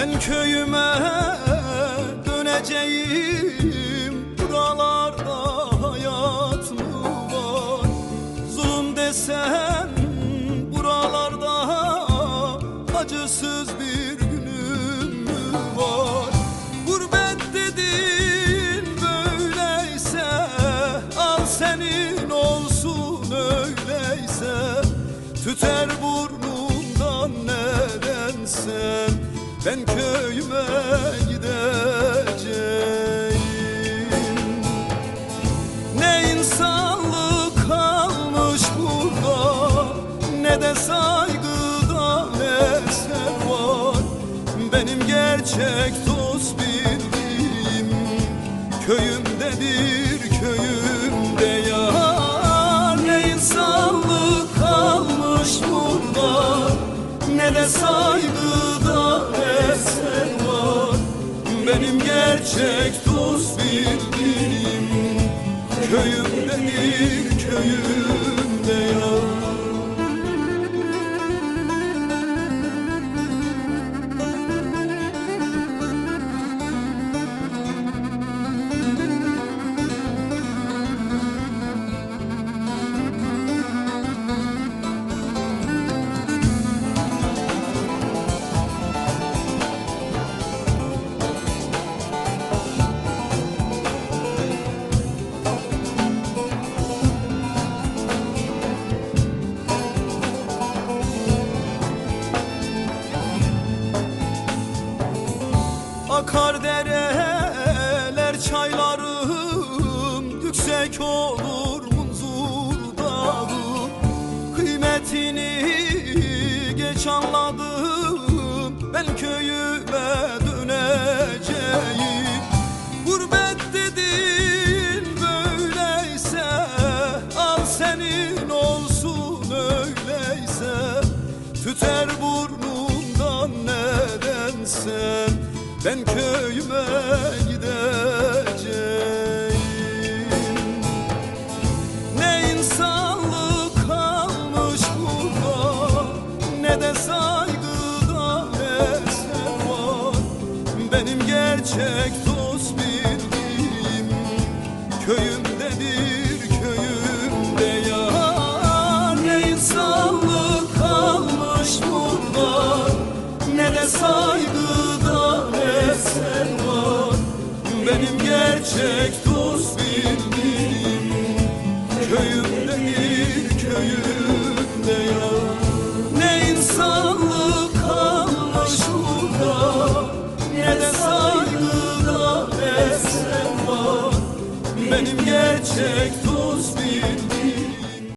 Ben köyüme döneceğim. Buralarda hayat mı var? Zulüm desen buralarda Acısız bir günüm mü var? Gurbet dedin böyleyse Al senin olsun öyleyse. Tüter bu Ben köyüme gideceğim. Ne insanlık kalmış burada Ne de saygıdan eser var Benim gerçek dost bildiğim Köyümdedir köyümde yar. Ne insanlık kalmış burada Ne de saygıdan Benim gerçek dost bildiğim Köyümdedir Yüksek olur munzur dağım Kıymetini geç anladım. Ben köyüme döneceğim. Gurbet dedin böyleyse Al senin olsun öyleyse. Tüter burnumdan nedense Ben köyüme gideceğim Saygıdan eser var. Benim gerçek dost bildiğim Köyümdedir köyümde yar. Ne insanlık kalmış burada Ne de saygıdan eser var. Benim gerçek